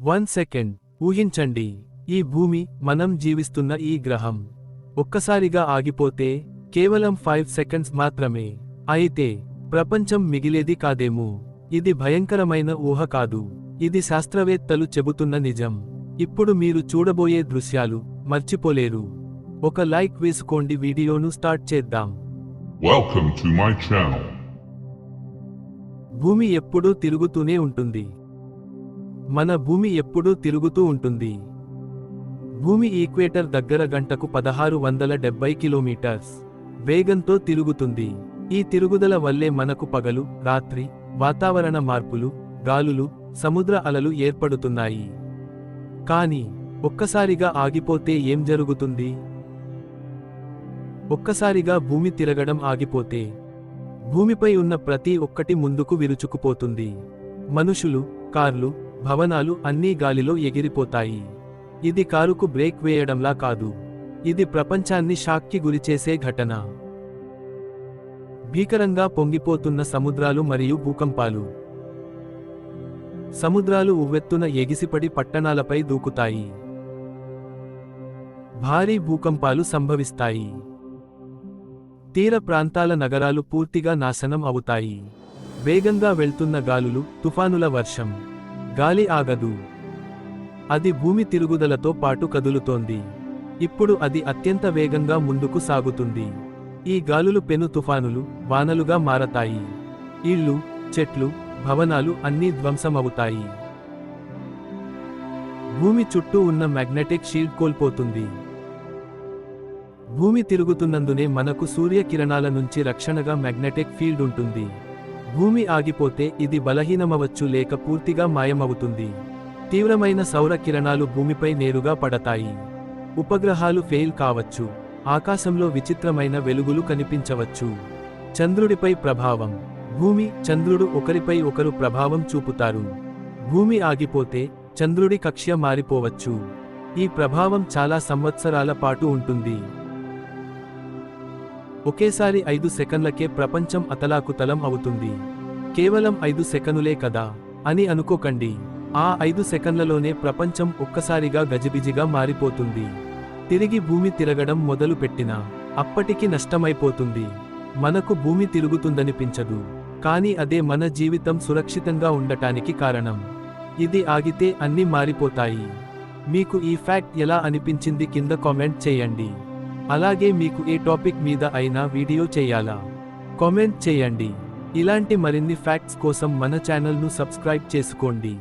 One second. ఊహించండి. ఈ భూమి మనం జీవిస్తున్న ఈ గ్రహం ఒక్కసారిగా ఆగిపోతే కేవలం ఫైవ్ సెకండ్స్ మాత్రమే. అయితే ప్రపంచం మిగిలేది కాదేమో. ఇది భయంకరమైన ఊహ కాదు. ఇది శాస్త్రవేత్తలు చెబుతున్న నిజం. ఇప్పుడు మీరు చూడబోయే దృశ్యాలు మర్చిపోలేరు. ఒక లైక్ వేసుకోండి. వీడియోను స్టార్ట్ చేద్దాం. భూమి ఎప్పుడూ తిరుగుతూనే ఉంటుంది. మన భూమి ఎప్పుడూ తిరుగుతూ ఉంటుంది. భూమి ఈక్వేటర్ దగ్గర గంటకు పదహారు వందల డెబ్బై కిలోమీటర్స్ వేగంతో తిరుగుతుంది. ఈ తిరుగుదల వల్లే మనకు పగలు రాత్రి వాతావరణ మార్పులు గాలులు సముద్ర అలలు ఏర్పడుతున్నాయి. కానీ ఒక్కసారిగా ఆగిపోతే ఏం జరుగుతుంది? ఒక్కసారిగా భూమి తిరగడం ఆగిపోతే భూమిపై ఉన్న ప్రతి ఒక్కటి ముందుకు విరుచుకుపోతుంది. మనుషులు కార్లు భవనాలు అన్నీ గాలిలో ఎగిరిపోతాయి. ఇది కారుకు బ్రేక్ వేయడంలా కాదు. ఇది ప్రపంచాన్ని షాక్కి గురిచేసే ఘటన. భీకరంగా పొంగిపోతున్న సముద్రాలు మరియు భూకంపాలు. సముద్రాలు ఉవ్వెత్తున ఎగిసిపడి పట్టణాలపై దూకుతాయి. భారీ భూకంపాలు సంభవిస్తాయి. తీర ప్రాంతాల నగరాలు పూర్తిగా నాశనం అవుతాయి. వేగంగా వెళ్తున్న గాలులు తుఫానుల వర్షం. గాలి ఆగదు. అది భూమి తిరుగుదలతో పాటు కదులుతోంది. ఇప్పుడు అది అత్యంత వేగంగా ముందుకు సాగుతుంది. ఈ గాలులు పెను తుఫానులు వానలుగా మారతాయి. ఇళ్ళు చెట్లు భవనాలు అన్నీ ధ్వంసమవుతాయి. భూమి చుట్టూ ఉన్న మ్యాగ్నెటిక్ షీల్డ్ కోల్పోతుంది. భూమి తిరుగుతున్నందునే మనకు సూర్యకిరణాల నుంచి రక్షణగా మ్యాగ్నెటిక్ ఫీల్డ్ ఉంటుంది. భూమి ఆగిపోతే ఇది బలహీనమవచ్చు లేక పూర్తిగా మాయమవుతుంది. తీవ్రమైన సౌర కిరణాలు భూమిపై నేరుగా పడతాయి. ఉపగ్రహాలు ఫెయిల్ కావచ్చు. ఆకాశంలో విచిత్రమైన వెలుగులు కనిపించవచ్చు. చంద్రుడిపై ప్రభావం. భూమి చంద్రుడు ఒకరిపై ఒకరు ప్రభావం చూపుతారు. భూమి ఆగిపోతే చంద్రుడి కక్ష్య మారిపోవచ్చు. ఈ ప్రభావం చాలా సంవత్సరాల పాటు ఉంటుంది. ఒకేసారి ఐదు సెకన్లకే ప్రపంచం అతలాకుతలం అవుతుంది. కేవలం ఐదు సెకనులే కదా? అని అనుకోకండి. ఆ ఐదు సెకన్లలోనే ప్రపంచం ఒక్కసారిగా గజిబిజిగా మారిపోతుంది. తిరిగి భూమి తిరగడం మొదలు పెట్టినా అప్పటికి నష్టమైపోతుంది. మనకు భూమి తిరుగుతుందనిపించదు. కానీ అదే మన జీవితం సురక్షితంగా ఉండటానికి కారణం. ఇది ఆగితే అన్నీ మారిపోతాయి. మీకు ఈ ఫ్యాక్ట్ ఎలా అనిపించింది కింద కామెంట్ చేయండి. అలాగే మీకు ఏ టాపిక్ మీద అయినా వీడియో చేయాలా? కామెంట్ చేయండి. ఇలాంటి మరిన్ని ఫ్యాక్ట్స్ కోసం మన ఛానల్ను సబ్స్క్రైబ్ చేసుకోండి.